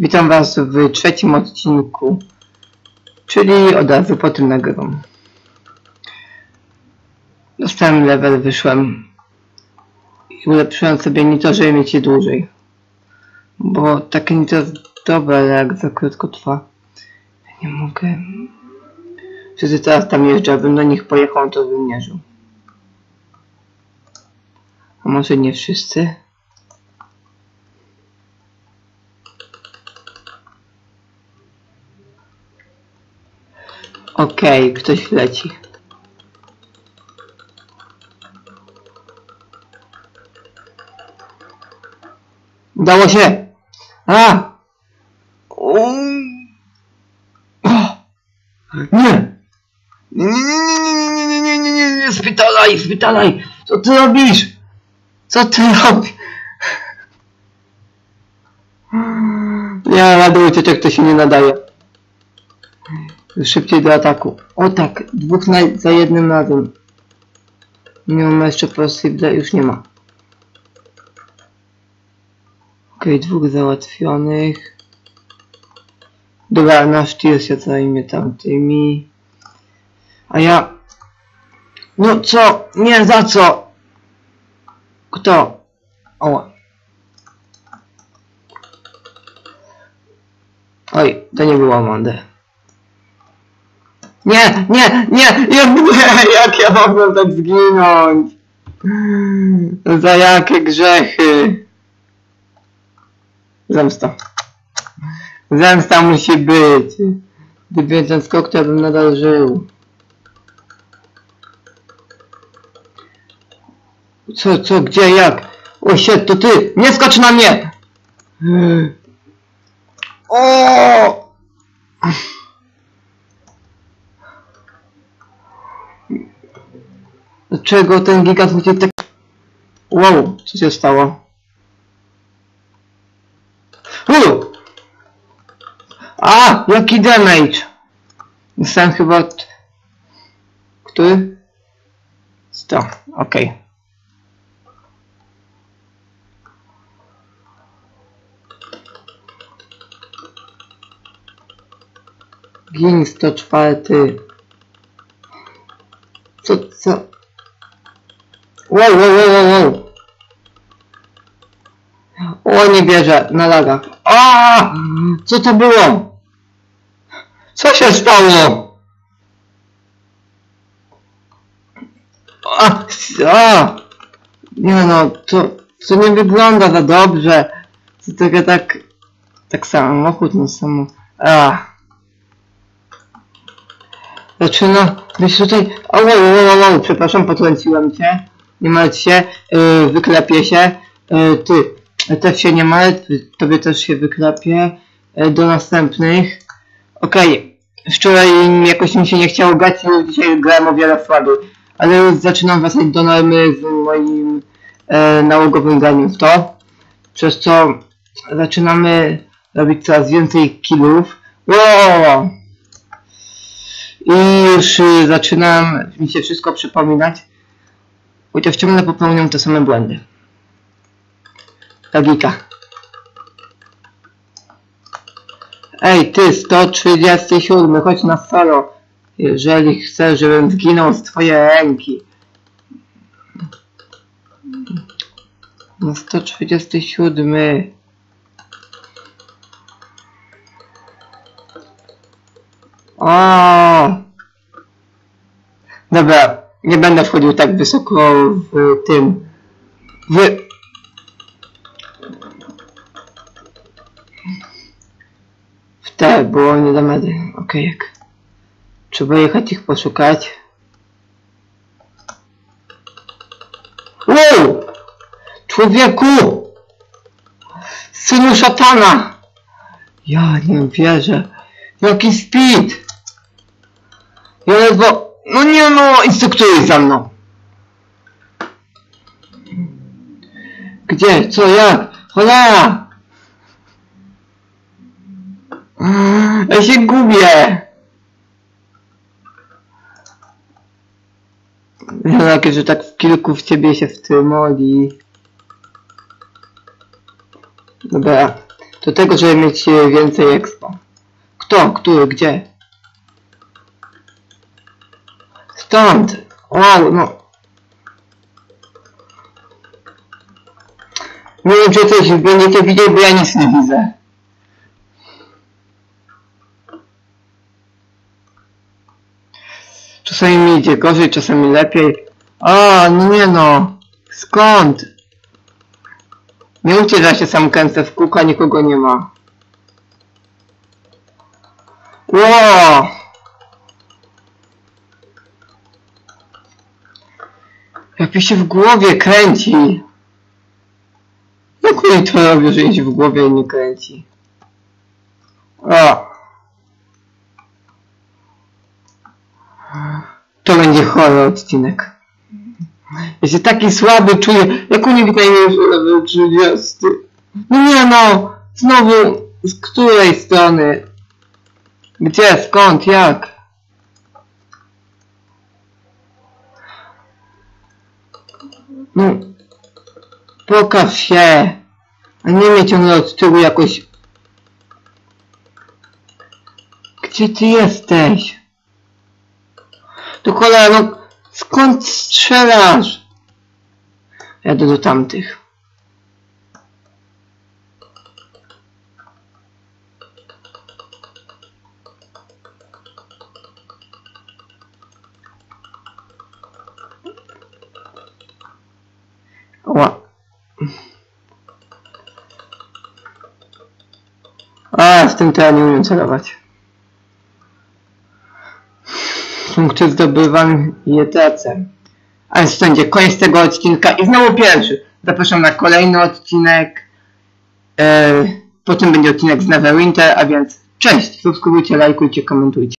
Witam Was w trzecim odcinku, czyli od razu po tym nagrywam. Dostałem level, wyszłem i ulepszyłem sobie nitro, żeby mieć je dłużej. Bo takie nitro jest dobre, ale jak za krótko trwa. Ja nie mogę. Wszyscy teraz tam jeżdżą, abym do nich pojechał, to bym nie żył. A może nie wszyscy? Okej, ktoś leci. Udało się! A! Um. O! Nie! Nie, nie, nie, nie, nie, nie, nie, nie, nie, nie, spytalaj, spytalaj! Co ty robisz? Co ty robisz? Nie, rady ucieczek to się nie nadaje. Szybciej do ataku. O tak, dwóch na, za jednym razem. Nie mam jeszcze possible, już nie ma. Okej, dwóch załatwionych. Dobra, nasz tir się zajmie tamtymi. A ja... No co? Nie, za co? Kto? O. Oj, to nie było mądre. Nie, nie, nie, jak, nie, jak ja mogłem tak zginąć? Za jakie grzechy? Zemsta. Zemsta musi być. Gdyby ten skok, to ja bym nadal żył. Co, co, gdzie, jak? O shit, to ty! Nie skocz na mnie! O! Dlaczego ten gigant musi tak... Wow, co się stało? U! A! Jaki damage! Dostałem chyba... Który? 100, okej. Gin 104. Co, co? Wow, wow, wow, wow, wow. O, nie bierze, na lagach. A! Co to było? Co się stało? A! a! Nie no, to, to nie wygląda za dobrze. To tylko tak... Tak samochód, no samo... A. Zaczyna być tutaj... O, wow, wow, wow, przepraszam, potrąciłem cię. Nie martw się, yy, wyklepię się. Yy, ty, też się nie martw, tobie też się wyklepię. Yy, do następnych. Okej, wczoraj jakoś mi się nie chciało grać, już dzisiaj grałem o wiele słabiej. Ale już zaczynam wracać do normy z moim e, nałogowym graniem w to. Przez co zaczynamy robić coraz więcej killów. Wow! I już y, zaczynam mi się wszystko przypominać. Chociaż ciągle popełniam te same błędy. Logika. Ej, ty, 137, chodź na solo. Jeżeli chcesz, żebym zginął z twojej ręki. No 137. O. Dobra, nie będę wchodził tak wysoko w tym. W. W te, bo nie dam rady. Okej, jak. Trzeba jechać ich poszukać. Wow! Człowieku! Synu szatana! Ja nie wierzę. Jaki speed! Ja ledwo... No nie no, instruktor jest za mną. Gdzie? Co? Jak? Cholera! Ja się gubię! Takie, że tak w kilku w ciebie się wtrymoli. Dobra, to Do tego, żeby mieć więcej expo. Kto? Który? Gdzie? Stąd! Wow, no. Nie wiem, czy coś będziecie widzieć, bo ja nic nie widzę. Czasami mi idzie gorzej, czasami lepiej. A, no nie no. Skąd? Nie ja się sam kręcę w kółko, a nikogo nie ma. Ło! Jak się w głowie kręci. Jak oni to robią, że się w głowie nie kręci? O! To będzie chory odcinek. Ja się taki słaby czuję. Jak uniknę już level 30? No nie no! Znowu z której strony? Gdzie? Skąd? Jak? No. Pokaż się. A nie mnie ciągle od tyłu jakoś. Gdzie ty jesteś? To cholera, no skąd strzelasz? Jadę do tamtych. Ła. A, z tym to ja nie umiem celować. Punkty zdobywam je tracę. Ale to będzie koniec tego odcinka i znowu pierwszy. Zapraszam na kolejny odcinek. E, potem będzie odcinek z Neverwinter, a więc cześć! Subskrybujcie, lajkujcie, komentujcie.